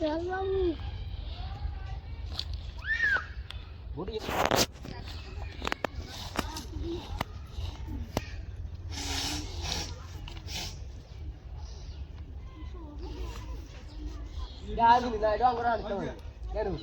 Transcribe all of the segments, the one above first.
Dạ không. Bố đi. Ya, aduh, nah, doang, doang, doang, doang, doang,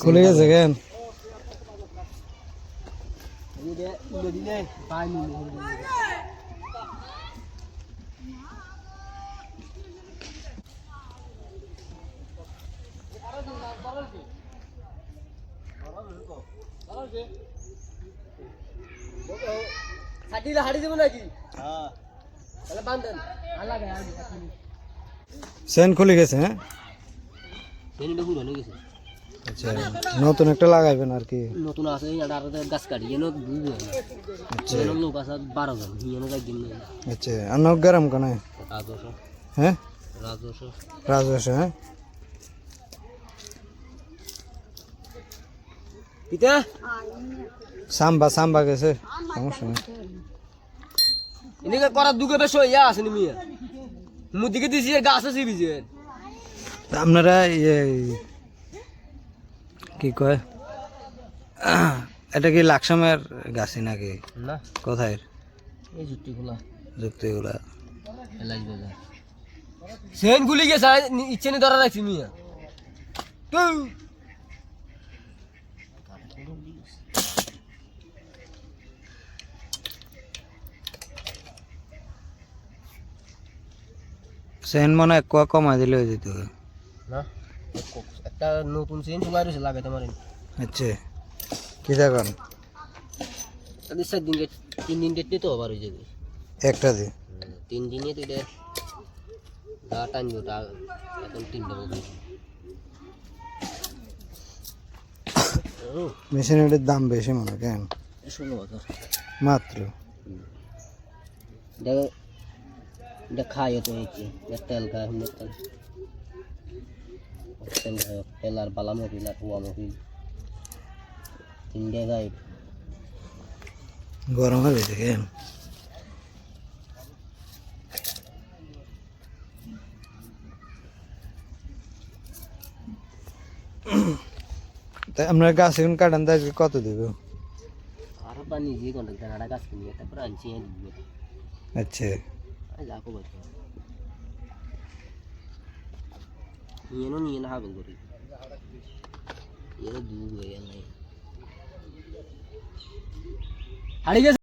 খুলে গেছে কেন? হাঁটিলে হাঁটি দেবো নাকি তাহলে বান্ধেন আল্লাহ চেন খুলে গেছে হ্যাঁ ট্রেনিংটা ভুল হয়ে গেছে আচ্ছা নতুন একটা লাগাইবেন আর কি নতুন আছে এটা আর গাছ কাটি এনে বুঝবে আচ্ছা এনে লোক আছে বারো জন হিয়েনে যাই দিন আচ্ছা আর নক গরম কেন রাজস্ব হ্যাঁ রাজস্ব রাজবাসা হ্যাঁ পিতা সাম্বা সাম্বা গেছে সমস্যা নেই এনেকে করার দুগে বেশ ইয়া আছে নি মিয়া মুদিকে দিছি গাছ আছে বিজে তা আপনারা ইয়ে কি কয়? এটা কি লাকসামের গাছি নাকি? না কোথায়? এই খোলা যুক্তিগুলা। এলাই বাজার সেন গুলি গেছে ইচ্ছে নি ধরা রাখছি মিয়া। তুই সেন মনে কুয়া কমাই দিলে হয়ে যেত। না? একটা নতুন সেন রয়েছে লাগাইতে পারেন। আচ্ছা। কি দেখুন? তাদের চার দিন গেট তিন দিন গেট তো আবার হয়ে যাবে একটা দিয়ে তিন দিনে তো এটা গা টানবো তা এখন তিনটা মতো ও মেশিনের দাম বেশি মনে কেন? ষোলো মাত্র? এটা এটা খায় তো তেল খায় তেল। তেল খায় বালা মহিল আর হুয়া মহিল তিনটে গায়ে গরম হয়ে গেছে কেন তা আপনার গাছ এখন কাটান তো আজকে কত দেবে আর বা নিজে কন্ট্যাক্ট জানাটা গাছ কিনে তারপরে আনছি 얘는 얘는 하는 거리. 얘는 누구야 얘는. 알겠어.